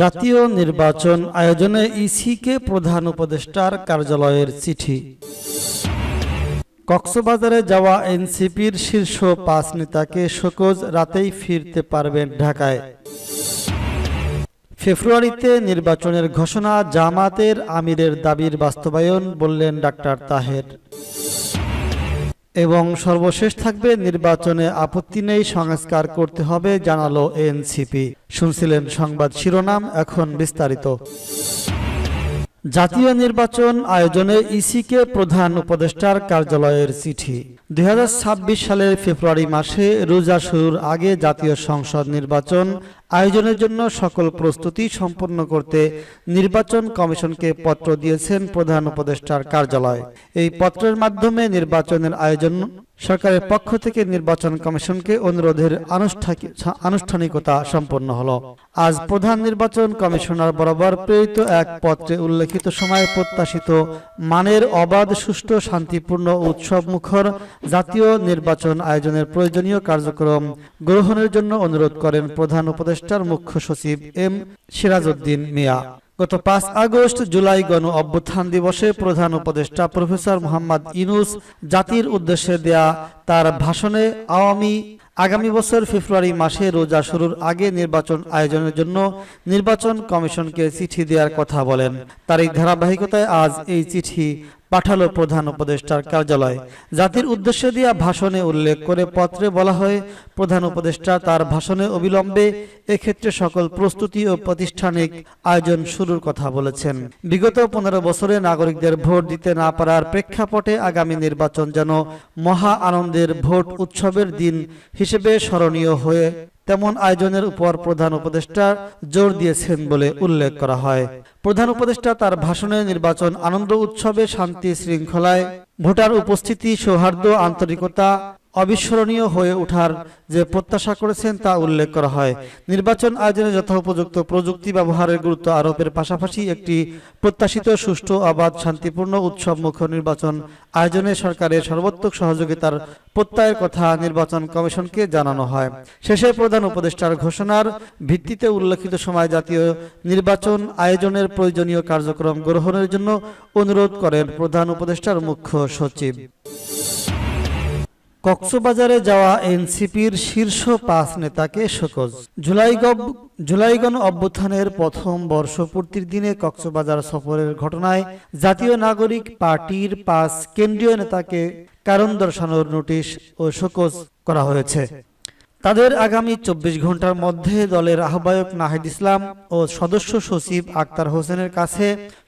জাতীয় নির্বাচন আয়োজনে ইসিকে প্রধান উপদেষ্টার কার্যালয়ের চিঠি। কক্সবাজারে যাওয়া এনসিপির শীর্ষ পাঁচ নেতাকে শোকজ রাতেই ফিরতে পারবেন ঢাকায়। ফেব্রুয়ারিতে নির্বাচনের ঘোষণা জামাতের আমিরের দাবির বাস্তবায়ন বললেন ডাক্তার তাহের। এবং সর্বশেষ থাকবে নির্বাচনে আপত্তি নেই, সংস্কার করতে হবে, জানালো এনসিপি। শুনছিলেন সংবাদ শিরোনাম, এখন বিস্তারিত। জাতীয় নির্বাচন আয়োজনে ইসিকে প্রধান উপদেষ্টার কার্যালয়ের চিঠি। দুই হাজার ছাব্বিশ সালের ফেব্রুয়ারি মাসে রোজা শুরুর আগে জাতীয় সংসদ নির্বাচন আয়োজনের জন্য সকল প্রস্তুতি সম্পন্ন করতে নির্বাচন কমিশনকে পত্র দিয়েছেন প্রধান উপদেষ্টার কার্যালয়। এই পত্রের মাধ্যমে নির্বাচনের আয়োজন সরকারের পক্ষ থেকে নির্বাচন কমিশনকে অনুরোধের আনুষ্ঠানিকতা সম্পন্ন হলো। আজ প্রধান নির্বাচন কমিশনার বরাবর প্রেরিত এক পত্রে উল্লেখিত সময়ে প্রত্যাশিত মানের অবাধ, সুষ্ঠু, শান্তিপূর্ণ উৎসব মুখর জাতীয় নির্বাচন আয়োজনের প্রয়োজনীয় কার্যক্রম গ্রহণের জন্য অনুরোধ করেন প্রধান উপদেষ্টার মুখ্য সচিব এম সিরাজউদ্দিন মিয়া। গত পাঁচ আগস্ট জুলাই গণ অভ্যুত্থান দিবসে প্রধান উপদেষ্টা প্রফেসর মোহাম্মদ ইনুস জাতির উদ্দেশ্যে দেয়া তার ভাষণে আওয়ামী আগামী বছর ফেব্রুয়ারি মাসে রোজা শুরুর আগে নির্বাচন আয়োজনের জন্য নির্বাচন কমিশনকে চিঠি দেওয়ার কথা বলেন। তার এই ধারাবাহিকতায় আজ এই চিঠি পাঠালো প্রধান উপদেষ্টার কার্যালয়। জাতির উদ্দেশ্যে দিয়া ভাষণে উল্লেখ করে পত্রে বলা হয়, প্রধান উপদেষ্টা তার ভাষণে অবিলম্বে এক্ষেত্রে সকল প্রস্তুতি ও প্রাতিষ্ঠানিক আয়োজন শুরুর কথা বলেছেন। বিগত পনেরো বছরে নাগরিকদের ভোট দিতে না পারার প্রেক্ষাপটে আগামী নির্বাচন যেন মহা আনন্দের ভোট উৎসবের দিন হিসেবে স্মরণীয় হয়ে তেমন আয়োজনের উপর প্রধান উপদেষ্টা জোর দিয়েছেন বলে উল্লেখ করা হয়। প্রধান উপদেষ্টা তার ভাষণে নির্বাচন আনন্দ উৎসবে শান্তি শৃঙ্খলায়, ভোটার উপস্থিতি সৌহার্দ্য, আন্তরিকতা অবিস্মরণীয় হয়ে ওঠার যে প্রত্যাশা করেছেন তা উল্লেখ করা হয়। নির্বাচন আয়োজনে যথোপযুক্ত প্রযুক্তি ব্যবহারের গুরুত্ব আরোপের পাশাপাশি একটি প্রত্যাশিত সুষ্ঠু, অবাধ, শান্তিপূর্ণ উৎসবমুখ নির্বাচন আয়োজনে সরকারের সর্বোত্তক সহযোগিতার প্রত্যয়ের কথা নির্বাচন কমিশনকে জানানো হয়। শেষে প্রধান উপদেষ্টার ঘোষণার ভিত্তিতে উল্লেখিত সময় জাতীয় নির্বাচন আয়োজনের প্রয়োজনীয় কার্যক্রম গ্রহণের জন্য অনুরোধ করেন প্রধান উপদেষ্টার মুখ্য সচিব। কক্সবাজারে যাওয়া এনসিপির শীর্ষ পাঁচ নেতাকে শোকজ। জুলাইগব জুলাইগণ অভ্যুত্থানের প্রথম বর্ষপূর্তির দিনে কক্সবাজার সফরের ঘটনায় জাতীয় নাগরিক পার্টির পাঁচ কেন্দ্রীয় নেতাকে কারণ দর্শানোর নোটিশ ও শোকজ করা হয়েছে। তাদের আগামী চব্বিশ ঘণ্টার মধ্যে দলের আহ্বায়ক নাহিদ ইসলাম ও সদস্য সচিব আক্তার হোসেনের কাছে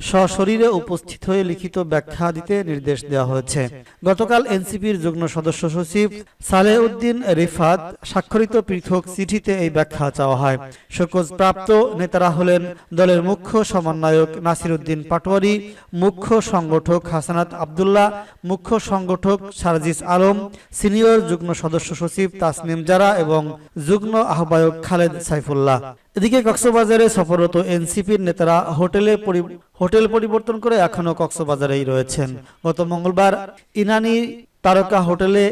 সশরীরে উপস্থিত হয়ে লিখিত ব্যাখ্যা দিতে নির্দেশ দেওয়া হয়েছে। গতকাল এনসিপির যুগ্ম সদস্য সচিব সালেহ উদ্দিন রিফাত স্বাক্ষরিত পৃথক চিঠিতে এই ব্যাখ্যা চাওয়া হয়। শোকজ প্রাপ্ত নেতারা হলেন দলের মুখ্য সমন্বয়ক নাসির উদ্দিন পাটোয়ারি, মুখ্য সংগঠক হাসানাত আবদুল্লাহ, মুখ্য সংগঠক সারজিস আলম, সিনিয়র যুগ্ম সদস্য সচিব তাসনিম জারা এবং যুগ্ম আহ্বায়ক খালেদ সাইফুল্লাহ। এদিকে কক্সবাজারে সফররত এনসিপির নেতারা হোটেলে হোটেল পরিবর্তন করে এখনও কক্সবাজারেই রয়েছেন। গত মঙ্গলবার ইনানি তারকা হোটেলে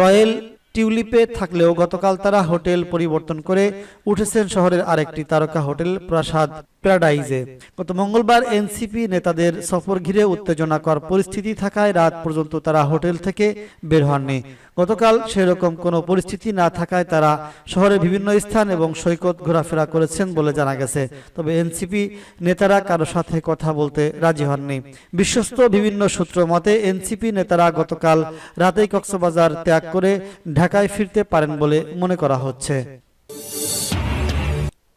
রয়্যাল টিউলিপে থাকলেও গতকাল তারা হোটেল পরিবর্তন করে উঠেছেন শহরের আরেকটি তারকা হোটেল প্রাসাদ প্যারাডাইজে। গত মঙ্গলবার এনসিপি নেতাদের সফর ঘিরে উত্তেজনাকর পরিস্থিতি থাকায় রাত পর্যন্ত তারা হোটেল থেকে বের হননি। গতকাল সেরকম কোনো পরিস্থিতি না থাকায় তারা শহরের বিভিন্ন স্থান এবং সৈকত ঘোরাফেরা করেছেন বলে জানা গেছে। তবে এনসিপি নেতারা কারও সাথে কথা বলতে রাজি হননি। বিশ্বস্ত বিভিন্ন সূত্র মতে, এনসিপি নেতারা গতকাল রাতেই কক্সবাজার ত্যাগ করে ঢাকায় ফিরতে পারেন বলে মনে করা হচ্ছে।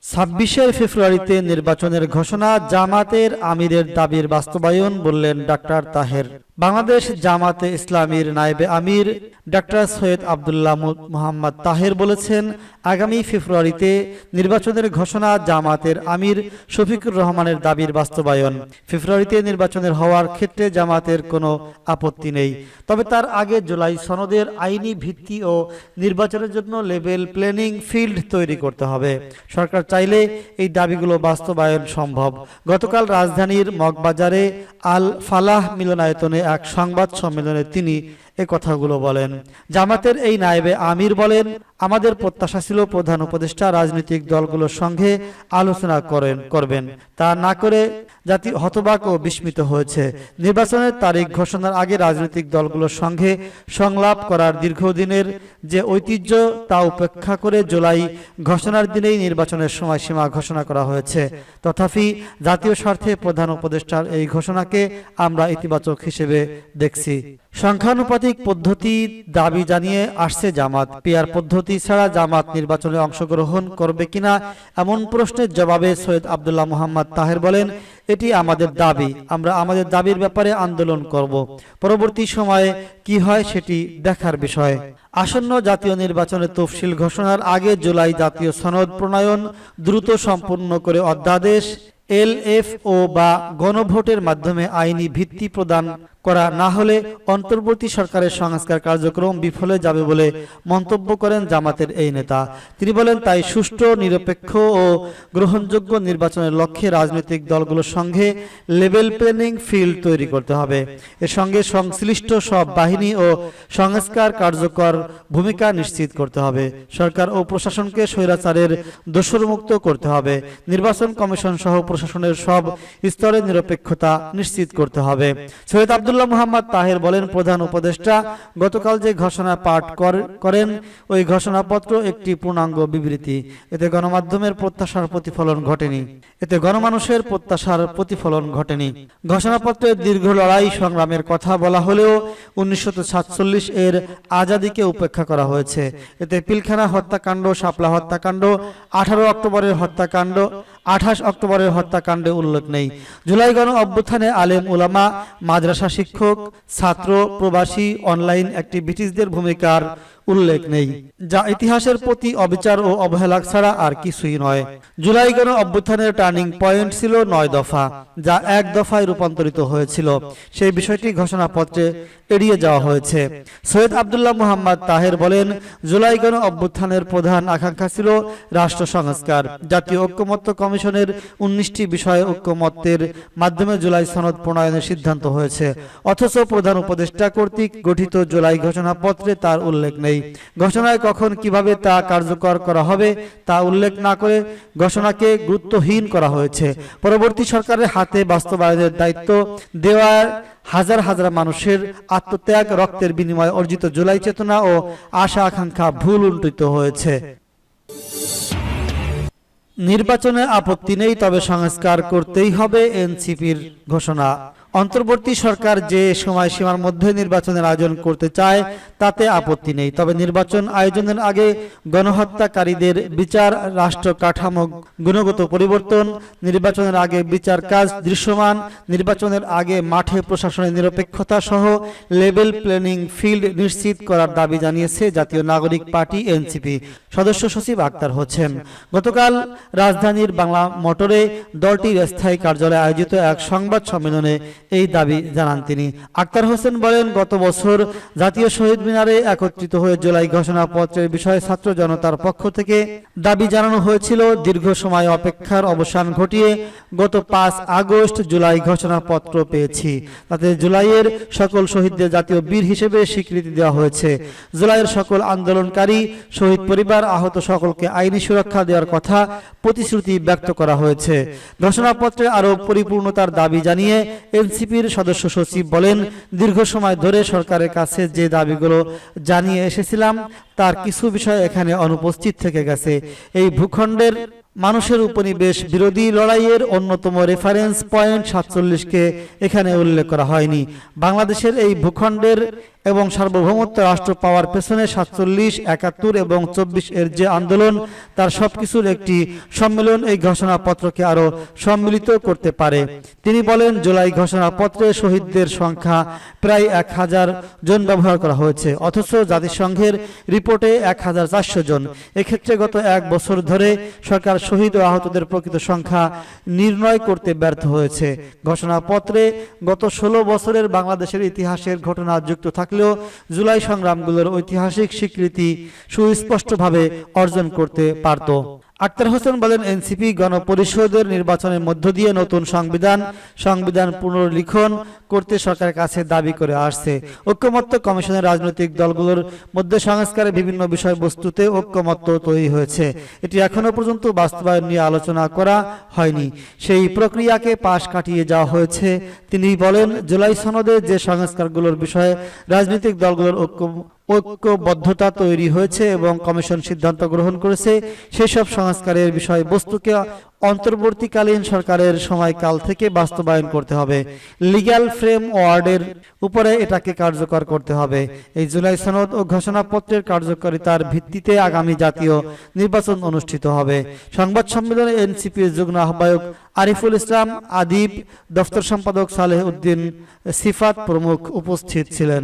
ছাব্বিশে ফেব্রুয়ারিতে নির্বাচনের ঘোষণা জামাতের আমিরের দাবির বাস্তবায়ন বললেন ডাক্তার তাহের। বাংলাদেশ জামাতে ইসলামীর নায়েবে আমির ডাক্তার সৈয়দ আবদুল্লাহ মোহাম্মদ তাহের বলেছেন, আগামী ফেব্রুয়ারিতে নির্বাচনের ঘোষণা জামাতের আমির শফিকুর রহমানের দাবির বাস্তবায়ন। ফেব্রুয়ারিতে নির্বাচনের হওয়ার ক্ষেত্রে জামাতের কোনো আপত্তি নেই। তবে তার আগে জুলাই সনদের আইনি ভিত্তি ও নির্বাচনের জন্য লেভেল প্ল্যানিং ফিল্ড তৈরি করতে হবে। সরকার চাইলে এই দাবিগুলো বাস্তবায়ন সম্ভব। গতকাল রাজধানীর মগবাজারে আল ফালাহ মিলনায়তনে এক সংবাদ সম্মেলনে তিনি এ কথাগুলো বলেন। জামাতের এই নায়েবে আমির বলেন, আমাদের প্রত্যাশা ছিল প্রধান উপদেষ্টা রাজনৈতিক দলগুলোর সঙ্গে আলোচনা করেন, করবেন। তা না করে জাতি হতবাক ও বিস্মিত হয়েছে। নির্বাচনের তারিখ ঘোষণার আগে রাজনৈতিক দলগুলোর সঙ্গে সংলাপ করার দীর্ঘদিনের যে ঐতিহ্য তা উপেক্ষা করে জুলাই ঘোষণার দিনেই নির্বাচনের সময়সীমা ঘোষণা করা হয়েছে। তথাপি জাতীয় স্বার্থে প্রধান উপদেষ্টার এই ঘোষণাকে আমরা ইতিবাচক হিসেবে দেখছি। সংখ্যানুপাতিক পদ্ধতি দাবি জানিয়ে আসছে জামাত। পেয়ার পদ্ধতি ছাড়া জামাত নির্বাচনে অংশগ্রহণ করবে কিনা এমন প্রশ্নের জবাবে সৈয়দ আবদুল্লাহ মোহাম্মদ তাহের বলেন, এটি আমাদের দাবি। আমরা আমাদের দাবির ব্যাপারে আন্দোলন করব। পরবর্তী সময়ে কি হয় সেটি দেখার বিষয়। আসন্ন জাতীয় নির্বাচনের তফসিল ঘোষণার আগে জুলাই জাতীয় সনদ প্রণয়ন দ্রুত সম্পূর্ণ করে অধ্যাদেশ এলএফও বা গণভোটের মাধ্যমে আইনি ভিত্তি প্রদান করা না হলে অন্তর্বর্তী সরকারের সংস্কার কার্যক্রম বিফলে যাবে বলে মন্তব্য করেন জামাতের এই নেতা। তিনি বলেন, তাই সুষ্ঠু, নিরপেক্ষ ও গ্রহণযোগ্য নির্বাচনের লক্ষ্যে রাজনৈতিক দলগুলোর সঙ্গে লেভেল প্ল্যানিং ফিল্ড তৈরি করতে হবে। এর সঙ্গে সংশ্লিষ্ট সব বাহিনী ও সংস্কার কার্যকর ভূমিকা নিশ্চিত করতে হবে। সরকার ও প্রশাসনকে স্বৈরাচারের দোষরমুক্ত করতে হবে। নির্বাচন কমিশন সহ প্রশাসনের সব স্তরে নিরপেক্ষতা নিশ্চিত করতে হবে। সৈয়দ আবদুল্লাহ মোহাম্মদ তাহের বলেন, প্রধান উপদেষ্টা গতকাল যে ঘোষণা পাঠ করেন, ওই ঘোষণাপত্র একটি পূর্ণাঙ্গ বিবৃতি। এতে গণমাধ্যমের প্রত্যাশার প্রতিফলন ঘটেনি। এতে গণমানুষের প্রত্যাশার প্রতিফলন ঘটেনি। ঘোষণাপত্রের দীর্ঘ লড়াই সংগ্রামের কথা বলা হলেও উনিশশো এর আজাদিকে উপেক্ষা করা হয়েছে। এতে পিলখানা হত্যাকাণ্ড, শাপলা হত্যাকাণ্ড, আঠারো অক্টোবরের হত্যাকাণ্ড আঠাশ অক্টোবরের হত্যাকাণ্ডে উল্লেখ নেই। জুলাই গণ অভ্যুত্থানে আলেম ওলামা মাদ্রাসা শিক্ষক, ছাত্র, প্রবাসী, অনলাইন একটি ব্রিটিশদের ভূমিকার উল্লেখ নেই, যা ইতিহাসের প্রতি অবিচার ও অবহেলা ছাড়া আর কিছুই নয়। জুলাই গণ অভ্যুত্থানের টার্নিং পয়েন্ট ছিল নয় দফা, যা এক দফায় রূপান্তরিত হয়েছিল। সেই বিষয়টি ঘোষণাপত্রে এড়িয়ে যাওয়া হয়েছে। সৈয়দ আবদুল্লাহ মোহাম্মদ তাহের বলেন, জুলাই গণ অভ্যুত্থানের প্রধান আকাঙ্ক্ষা ছিল রাষ্ট্র সংস্কার। জাতীয় ঐক্যমত্য কমিশনের উনিশটি বিষয়ে ঐক্যমত্যের মাধ্যমে জুলাই সনদ প্রণয়নের সিদ্ধান্ত হয়েছে। অথচ প্রধান উপদেষ্টা কর্তৃক গঠিত জুলাই ঘোষণাপত্রে তার উল্লেখ নেই। ঘোষণায় কখন কীভাবে তা কার্যকর করা হবে, তা উল্লেখ না করে ঘোষণাকে গুরুত্বহীন করা হয়েছে। পরবর্তী সরকারের হাতে বাস্তবায়নের দায়িত্ব দেওয়ার হাজার হাজার মানুষের আত্মত্যাগ, রক্তের বিনিময়ে অর্জিত জুলাই চেতনা ও আশা আকাঙ্ক্ষা ভুল উল্টিত হয়েছে। নির্বাচনে আপত্তি নেই, তবে সংস্কার করতেই হবে এনসিপির ঘোষণা। অন্তর্বর্তী সরকার যে সময়সীমার মধ্যে নির্বাচনের আয়োজন করতে চায়, তাতে আপত্তি নেই। তবে নির্বাচন আয়োজনের আগে গণহত্যাকারীদের বিচার, রাষ্ট্র কাঠামো গুণগত পরিবর্তন, নির্বাচনের আগে বিচার কাজ দৃশ্যমান, নির্বাচনের আগে মাঠে প্রশাসনের নিরপেক্ষতা সহ লেভেল প্ল্যানিং ফিল্ড নিশ্চিত করার দাবি জানিয়েছে জাতীয় নাগরিক পার্টি এনসিপি। সদস্য সচিব আক্তার হচ্ছেন গতকাল রাজধানীর বাংলা মোটরে দলটির স্থায়ী কার্যালয়ে আয়োজিত এক সংবাদ সম্মেলনে এই দাবি জানান তিনি। আক্তার হোসেন বলেন, গত বছর জাতীয় শহীদ মিনারে একত্রিত হয়ে জুলাই ঘোষণাপত্রের বিষয়ে ছাত্র জনতার পক্ষ থেকে দাবি জানানো হয়েছিল, দীর্ঘ সময় অপেক্ষার অবসান ঘটিয়ে গত পাঁচ আগস্ট জুলাই ঘোষণাপত্র পেয়েছি। তাতে জুলাইয়ের সকল শহীদদের জাতীয় বীর হিসেবে স্বীকৃতি দেওয়া হয়েছে। জুলাইয়ের সকল আন্দোলনকারী, শহীদ পরিবার আহত সকলকে আইনি সুরক্ষা দেওয়ার কথা প্রতিশ্রুতি ব্যক্ত করা হয়েছে। ঘোষণাপত্রে আরও পরিপূর্ণতার দাবি জানিয়ে এনসিপির সদস্য সচিব বলেন দীর্ঘ সময় ধরে সরকারের কাছে যে দাবিগুলো জানিয়ে এসেছিলাম তার কিছু বিষয় এখানে অনুপস্থিত থেকে গেছে। এই ভূখণ্ডের মানুষের উপনিবেশ বিরোধী লড়াইয়ের অন্যতম রেফারেন্স পয়েন্ট সাতচল্লিশকে এখানে উল্লেখ করা হয়নি। বাংলাদেশের এই ভূখণ্ডের এবং সার্বভৌমত্ব রাষ্ট্র পাওয়ার পেছনে সাতচল্লিশ, একাত্তর এবং চব্বিশ এর যে আন্দোলন, তার সবকিছুর একটি সম্মেলন এই ঘোষণাপত্রকে আরও সম্মিলিত করতে পারে। তিনি বলেন, জুলাই ঘোষণাপত্রে শহীদদের সংখ্যা প্রায় এক হাজার জন ব্যবহার করা হয়েছে। অথচ জাতিসংঘের রিপোর্টে এক হাজার চারশো জন। এক্ষেত্রে গত এক বছর ধরে সরকার শহীদ ও আহতদের প্রকৃত সংখ্যা নির্ণয় করতে ব্যর্থ হয়েছে। ঘোষণাপত্রে গত ষোলো বছরের বাংলাদেশের ইতিহাসের ঘটনা যুক্ত থাকলেও জুলাই সংগ্রামগুলোর ঐতিহাসিক স্বীকৃতি সুস্পষ্টভাবে অর্জন করতে পারত। আক্তার হোসেন বলেন, এনসিপি গণপরিষদের নির্বাচনের মধ্য দিয়ে নতুন সংবিধান সংবিধান পুনর্লিখন করতে সরকারের কাছে দাবি করে আসছে। ঐক্যমত্য কমিশনের রাজনৈতিক দলগুলোর মধ্যে সংস্কারের বিভিন্ন বিষয়বস্তুতে ঐক্যমত্য তৈরি হয়েছে। এটি এখনও পর্যন্ত বাস্তবায়ন নিয়ে আলোচনা করা হয়নি। সেই প্রক্রিয়াকে পাশ কাটিয়ে যাওয়া হয়েছে। তিনি বলেন, জুলাই সনদে যে সংস্কারগুলোর বিষয়ে রাজনৈতিক দলগুলোর ঐক্য ঐক্যবদ্ধতা তৈরি হয়েছে এবং কমিশন সিদ্ধান্ত গ্রহণ করেছে। সেসব সংস্কারের বিষয়বস্তুকে অন্তর্বর্তীকালীন সরকারের সময়কাল থেকে বাস্তবায়ন করতে হবে। লিগ্যাল ফ্রেম ওয়ার্ডের উপরে এটাকে কার্যকর করতে হবে। এই জুলাই সনদ ও ঘোষণাপত্রের কার্যকারিতার ভিত্তিতে আগামী জাতীয় নির্বাচন অনুষ্ঠিত হবে। সংবাদ সম্মেলনে এনসিপির যুগ্ম আহ্বায়ক আরিফুল ইসলাম, আদিব, দফতর সম্পাদক সালেহ উদ্দিন, সিফাত প্রমুখ উপস্থিত ছিলেন।